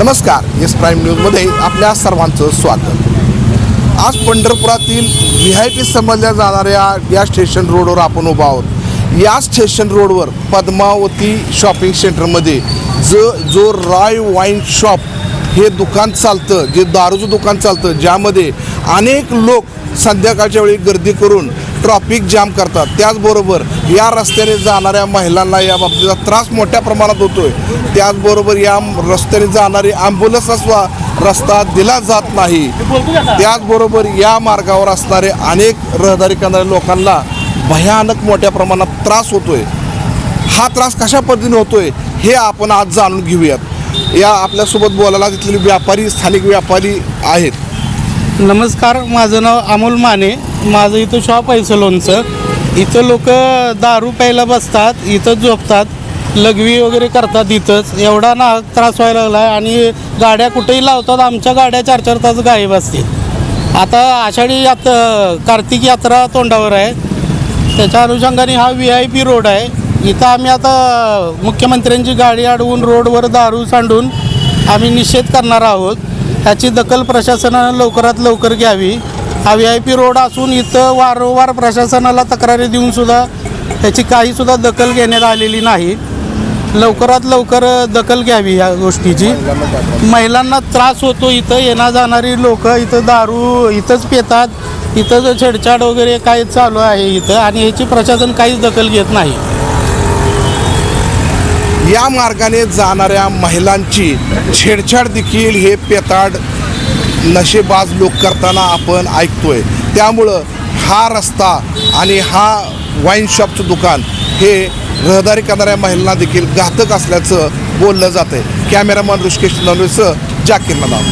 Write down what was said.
नमस्कार S prime न्यूजमध्ये आपल्या सर्वांचं स्वागत. आज पंढरपुरातील व्ही आय पी समजल्या जाणाऱ्या या स्टेशन रोडवर आपण उभा आहोत. या स्टेशन रोडवर पद्मावती शॉपिंग सेंटरमध्ये जो जो रॉय वाईन शॉप हे दुकान चालतं जे दारूचं दुकान चालतं ज्यामध्ये अनेक लोक संध्याकाळच्या वेळी गर्दी करून ट्रॉफिक जाम करतात. त्याचबरोबर या रस्त्याने जाणाऱ्या महिलांना या बाबतीचा त्रास मोठ्या प्रमाणात होतो आहे त्याचबरोबर या रस्त्याने जाणारी ॲम्ब्युलन्स सुद्धा रस्ता दिला जात नाही. त्याचबरोबर या मार्गावर असणारे अनेक रहदारी करणाऱ्या लोकांना भयानक मोठ्या प्रमाणात त्रास होतो आहे हा त्रास कशा पद्धतीने होतोय हे आपण आज जाणून घेऊयात. या आपल्यासोबत बोलायला तिथले व्यापारी स्थानिक व्यापारी आहेत. नमस्कार माझं नाव अमोल माने. माझं इथं शॉप आहे सलोनचं. इथं लोक दारू प्यायला बसतात इथंच झोपतात लघवी वगैरे करतात इथंच. एवढा ना त्रास व्हायला लागला आहे आणि गाड्या कुठेही लावतात आमच्या गाड्या चार चार तास गायब असतील. आता आषाढी यात कार्तिक यात्रा तोंडावर आहे. त्याच्या अनुषंगाने हा व्ही आय पी रोड आहे. इथं आम्ही आता मुख्यमंत्र्यांची गाडी अडवून रोडवर दारू सांडून आम्ही निषेध करणार आहोत. ह्याची दखल प्रशासनानं लवकरात लवकर घ्यावी. हा व्ही आय पी रोड असून इथं वारंवार प्रशासनाला तक्रारी देऊनसुद्धा ह्याची काहीसुद्धा दखल घेण्यात आलेली नाही. लवकरात लवकर दखल घ्यावी या गोष्टीची. महिलांना त्रास होतो इथं येणार जाणारी लोक इथं दारू इथंच पितात इथं छेडछाड वगैरे काय चालू आहे इथं आणि ह्याची प्रशासन काहीच दखल घेत नाही. या मार्गाने जाणाऱ्या महिलांची छेडछाड देखील हे पेताड नशेबाज लोक करताना आपण ऐकतोय. त्यामुळं हा रस्ता आणि हा वाईन शॉपचं दुकान हे रहदारी करणाऱ्या महिलांना देखील घातक असल्याचं बोललं जातं आहे कॅमेरामॅन ऋषिकेश नवरेसह जाकीर नदाम